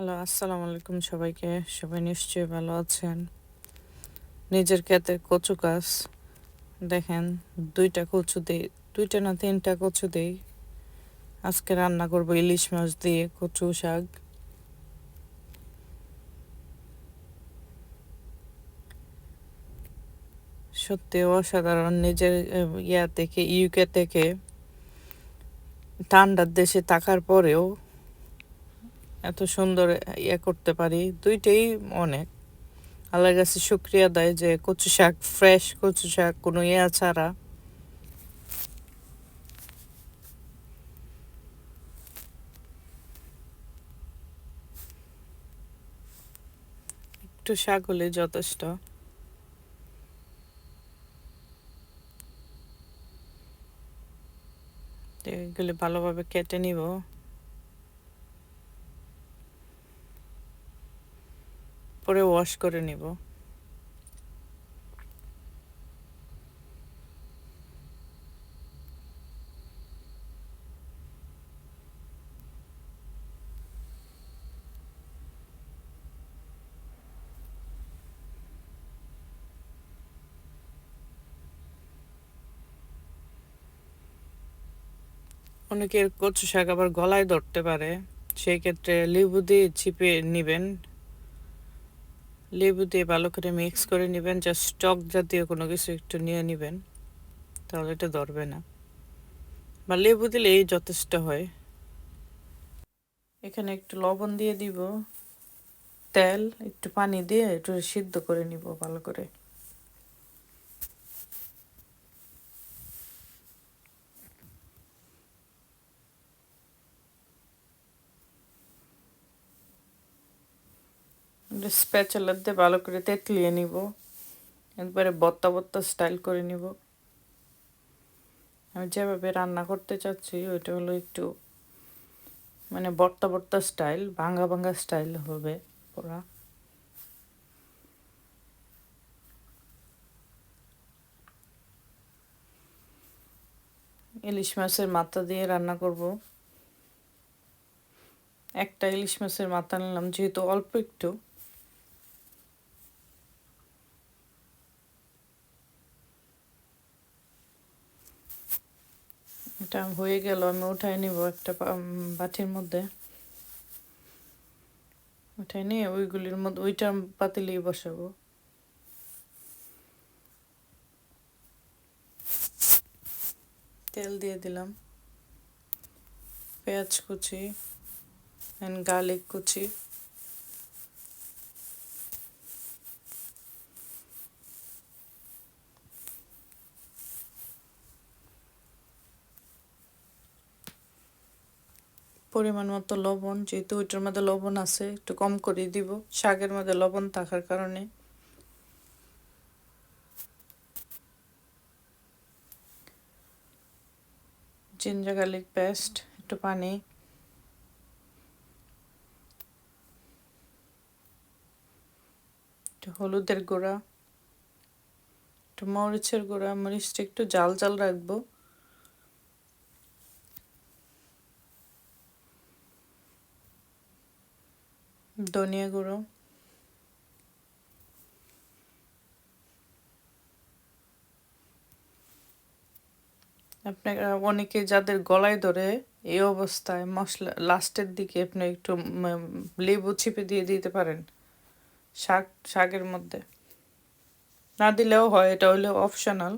Hello, আসসালামু আলাইকুম সবাইকে। সবাই নিশ্চয়ই ভালো আছেন। নিজের ক্ষেতে কচু গাছ। দেখেন, দুইটা কচু দিই, দুইটা না তিনটা কচু দিই। আজকে রান্না করব ইলিশ মাছ দিয়ে কচু শাক। সত্যি অসাধারণ নিজের ইয়া থেকে, ইউকে থেকে ঠান্ডার দেশে থাকার পরেও এত সুন্দর ইয়ে করতে পারি, দুইটাই অনেক। আল্লাহর কাছে শুক্রিয়া দেয় যে কচু শাক ফ্রেশ কচু শাক, কোনো ইয়া ছাড়া। একটু শাক হলে যথেষ্ট। ভালোভাবে কেটে নিব। পরে ওয়াশ করে নিব। অনেকের কচু শাক আবার গলায় ধরতে পারে, সেই ক্ষেত্রে লেবু দিয়ে চিপে নিবেন। লেবু দিয়ে ভালো করে মিক্স করে নেবেন জাস্ট স্টক জাতীয় কোনো কিছু একটু নিয়ে নেবেন, তাহলে এটা ধরবে না। বা লেবু দিলে এই যথেষ্ট হয়। এখানে একটু লবণ দিয়ে দিব, তেল, একটু পানি দিয়ে একটু সিদ্ধ করে নিব ভালো করে। স্প্যাচুলার দিয়ে ভালো করে তেতলিয়ে নিব। একবারে বত্তা বত্তা স্টাইল করে নিব। আমি যেভাবে রান্না করতে চাচ্ছি, ওইটা হলো একটু মানে বর্তা বর্তা স্টাইল ভাঙ্গা ভাঙ্গা স্টাইল হবে পুরা ইলিশ মাছের মাথা দিয়ে রান্না করব। একটা ইলিশ মাছের মাথা নিলাম, যেহেতু অল্প একটু। এটা হয়ে গেল, আমি উঠাই নিব একটা বাটির মধ্যে। উঠাই নিয়ে ওইগুলির মধ্যে, ওইটা পাতিলেই বসাবো। তেল দিয়ে দিলাম। পেঁয়াজ কুচি অ্যান্ড গার্লিক কুচি। পরিমাণ মতো লবণ, যেহেতু ওইটার মধ্যে লবণ আছে, একটু কম করে দিব। শাকের মধ্যে লবণ থাকার কারণে। জিঞ্জার গার্লিক পেস্ট, একটু পানি। একটু হলুদের গুঁড়া। একটু মরিচের গুঁড়া, মরিচটা একটু জাল জাল রাখব। ধনিয়া গুঁড়ো। আপনারা অনেকে যাদের গলায় ধরে এই অবস্থায় মশলা, লাস্টের দিকে আপনি একটু লেবু ছিপে দিয়ে দিতে পারেন শাক, শাকের মধ্যে। না দিলেও হয়, এটা হলো অপশনাল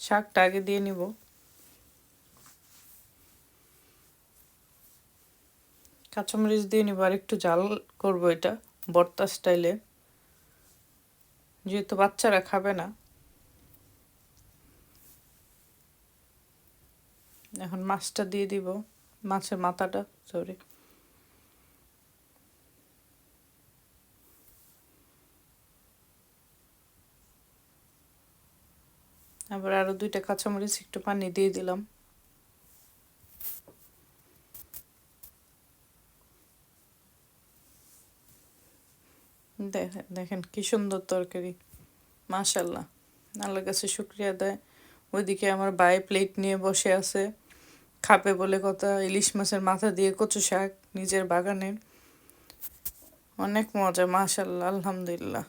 শাকটা আগে দিয়ে নিব। কাঁচামরিচ দিয়ে নিব আর একটু জাল করব এটা ভর্তা স্টাইলে। যেহেতু বাচ্চারা খাবে না। এখন মাছটা দিয়ে দিব, মাছের মাথাটা সরি আবার আরও দুইটা কাঁচামরিচ একটু পানি দিয়ে দিলাম। দেখেন দেখেন কি সুন্দর তরকারি। মাশাল্লাহ আল্লাহর কাছে শুক্রিয়া দেয় ওইদিকে আমার বায়ে প্লেট নিয়ে বসে আছে। খাপে বলে কথা, ইলিশ মাছের মাথা দিয়ে কচু শাক নিজের বাগানে। অনেক মজা মাশাল্লাহ আলহামদুলিল্লাহ।